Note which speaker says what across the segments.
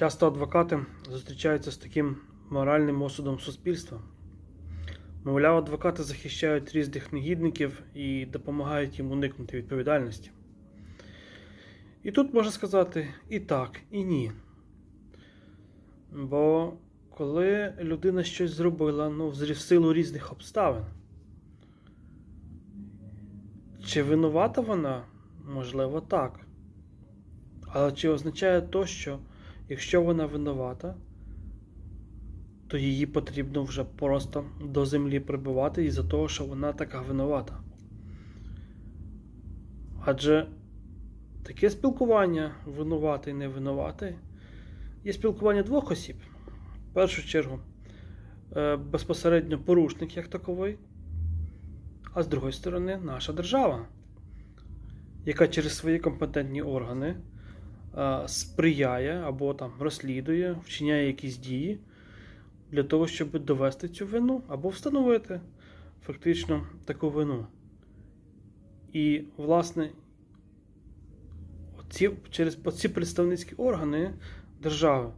Speaker 1: Часто адвокати зустрічаються з таким моральним осудом суспільства. Мовляв, адвокати захищають різних негідників і допомагають їм уникнути відповідальності. І тут можна сказати і так, і ні. Бо коли людина щось зробила ну, в силу різних обставин, чи винувата вона? Можливо, так. Але чи означає то, що якщо вона винувата, то її потрібно вже просто до землі прибивати із-за того, що вона така винувата. Адже таке спілкування винуватий, не винуватий, є спілкування двох осіб. В першу чергу, е, безпосередньо порушник як таковий, а з другої сторони, наша держава, яка через свої компетентні органи сприяє або там розслідує, вчиняє якісь дії для того, щоб довести цю вину або встановити фактично таку вину. І, власне, ці, через ці представницькі органи держави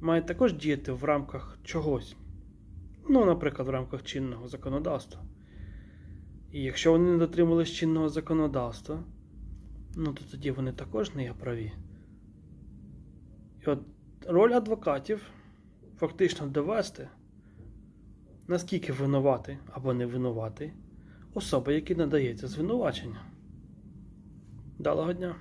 Speaker 1: мають також діяти в рамках чогось. Ну, наприклад, в рамках чинного законодавства. І якщо вони не дотримались чинного законодавства, ну то тоді вони також не є праві. І от роль адвокатів фактично довести, наскільки винувати або не винувати особи, які надається звинувачення. Далого дня!